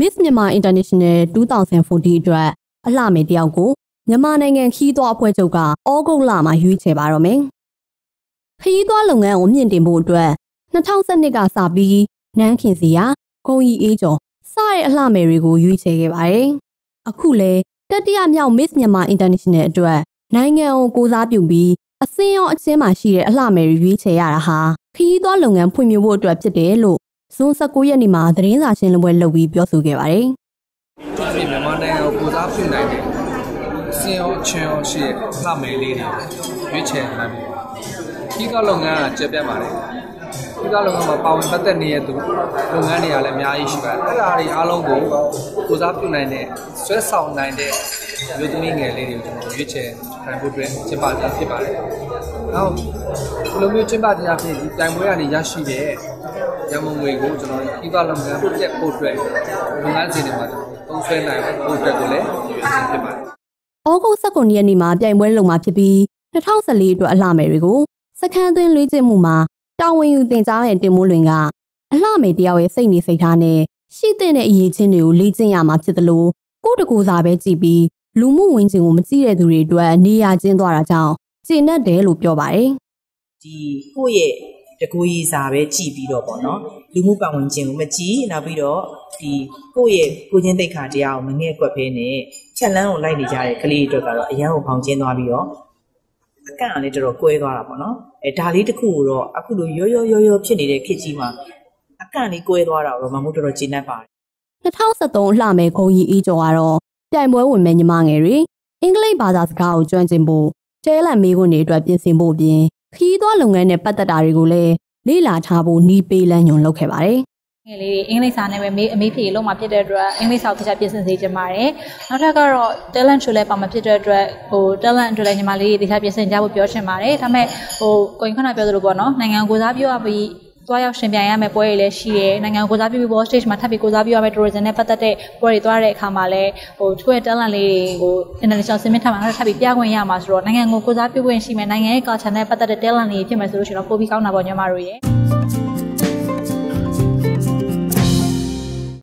Miss Myanmar International 2014အတွက်အလှမယ်တယောက်ကိုမြန်မာနိုင်ငံခီးသွွားအဖွဲ့ချုပ်ကဩဂုတ်လမှာရွေးချယ်ပါတော့မယ်။ခီးသွွားလုပ်ငန်းကိုမြင့်တင်ဖို့အတွက်2012ကစပြီးနန်းခင်စီယာဂုံရီအေးကျော်စတဲ့အလှမယ်တွေကိုရွေးချယ်ခဲ့ပါတယ်။အခုလဲတတိယမြောက် Miss Myanmar International အတွက်နိုင်ငံကိုကိုစားပြုပြီးအစင်းရောအချင်းမှရှိတဲ့အလှမယ်တွေရွေးချယ်ရတာဟာခရီးသွားလုပ်ငန်းဖွံ့ဖြိုးဖို့အတွက်ဖြစ်တယ်လို့ ဇွန်19ရက်နေ့မှာသတင်းစာရှင်းလင်းပွဲလုပ်ပြီးပြောဆိုခဲ့ပါတယ်။ဒီမြန်မာနိုင်ငံကိုကိုစားပြုနိုင်တဲ့စင်ရောချင်းရောရှိတဲ့လှမယ်လေးတွေရွေးချယ်နိုင်ပြီ။ခရီးသွားလုပ်ငန်းကကျက်ပြတ်ပါတယ်။ခရီးသွားလုပ်ငန်းမှာပါဝင်ပတ်သက်နေတဲ့သူလုပ်ငန်းတွေကလည်းအများကြီးရှိပါတယ်။အဲ့ဒါတွေအားလုံးကိုကိုစားပြုနိုင်တဲ့ဆွဲဆောင်နိုင်တဲ့မျိုးသမီးငယ်လေးတွေကိုကျွန်တော်ရွေးချယ်နိုင်ဖို့အတွက်ကျင်းပခြင်းဖြစ်ပါတယ်။နောက်ဒီလိုမျိုးကျင်းပခြင်းအဖြစ်ဒီတိုင်ပွဲကနေရရှိတဲ့ ရမုံငွေကိုကျွန်တော်ဒီကလုပ်ငန်းပြက်ဖို့အတွက်လုပ်ငန်းစဉ်တွေမှာသုံးဆွဲနိုင်ဖို့အတွက်ကိုလည်းရွေးချယ်ဖြစ်ပါတယ်။ဩဂုတ်19ရက်နေ့မှာပြိုင်ပွဲလုပ်မှာဖြစ်ပြီး2014အတွက်အလှမယ်တွေကိုစခန်းသွင်းလေးကျင့်မှုမှာတာဝန်ယူတင်ကြားတဲ့တင်မိုးလွင်ကအလှမယ်တယောက်ရဲ့စိတ်နေစိတ်ထားနဲ့ရှိတဲ့အရေးချင်းတွေကိုလေ့ကျင့်ရမှာဖြစ်တယ်လို့ကိုတကူစားပဲကြည့်ပြီးလူမှုဝင်ခြင်းကိုမကြည့်တဲ့သူတွေအတွက်နေရာကျင်းသွားတာကြောင့်ကျင့်တတ်တယ်လို့ပြောပါတယ်။ဒီကိုယ့်ရဲ့ တကူကြီးစာပဲကြည့်ပြီးတော့ပေါ့နော်လူမှုပတ်ဝန်းကျင်ကိုမကြည့်နောက်ပြီးတော့ဒီကိုယ့်ရဲ့ကိုချင်းတိတ်ခါတရားကိုမငဲ့ကွက်ဖဲနဲ့ချက်လန်းကိုလိုက်နေကြတဲ့ကလေးတွေအတွက်ကတော့အရန်ကိုဖောင်ကျင်းသွားပြီးတော့အကန့်ကလည်းတော်တော်ကွဲသွားတာပေါ့နော်အဲဒါလေးတစ်ခုကိုတော့အခုလိုရောရောရောရောဖြစ်နေတဲ့ခေတ်ကြီးမှာအကန့်လေးကွဲသွားတာတော့မမို့တော်တော်ကျဉ်းတတ်ပါတယ်2013လှမယ်ခုံကြီးအေးကျော်ကတော့ပြိုင်ပွဲဝင်မဲ့ညီမငယ်တွေအင်္ဂလိပ်ဘာသာစကားကိုကျွမ်းကျင်ဖို့ကျဲလန့်မေးခွန်းတွေအတွက်ပြင်ဆင်ဖို့ပြင် ခီးသွွားလုပ်ငန်းနဲ့ပတ်သက်တာတွေကိုလည်းလေ့လာထားဖို့နီးပေးလမ်းညွှန်လုပ်ခဲ့ပါတယ်ငယ်လေးအင်္ဂလိပ်စာနဲ့ပဲမေးအမေးဖြေလုံးမှာဖြစ်တဲ့အတွက်အင်္ဂလိပ်စာကိုတခြားပြင်ဆင်စေချင်ပါတယ်။နောက်ထပ်ကတော့ talent show လည်းပါမှာဖြစ်တဲ့အတွက်ဟို talent အတွက်လည်းညီမလေးတွေတခြားပြင်ဆင်ကြဖို့ပြောချင်ပါတယ်။ဒါပေမဲ့ဟိုကိုရင်ခဏပြောသလိုပေါ့နော်နိုင်ငံကိုစားပြောရပြီး သွားရောက်ရှင်ပြိုင်ရမယ့်ပွဲတွေလည်းရှိတယ်နိုင်ငံကိုစားပြုပြီး stage မှာထပ်ပြီးကိုစားပြုရမယ့် tourism နဲ့ပတ်သက်တဲ့ပွဲတွေသွားတဲ့အခါမှာလည်းဟိုထွေ talent လေးတွေကို international စင်မြင့်ထပ်မှာထပ်ပြီးပြခွင့်ရမှာဆိုတော့နိုင်ငံကိုကိုစားပြုခွင့်ရှိမယ်နိုင်ငံရဲ့ culture နဲ့ပတ်သက်တဲ့ talent တွေဖြစ်မယ်ဆိုလို့ရှိရင်တော့ပိုပြီးကောင်းတာပေါ့ညီမတို့ရဲ့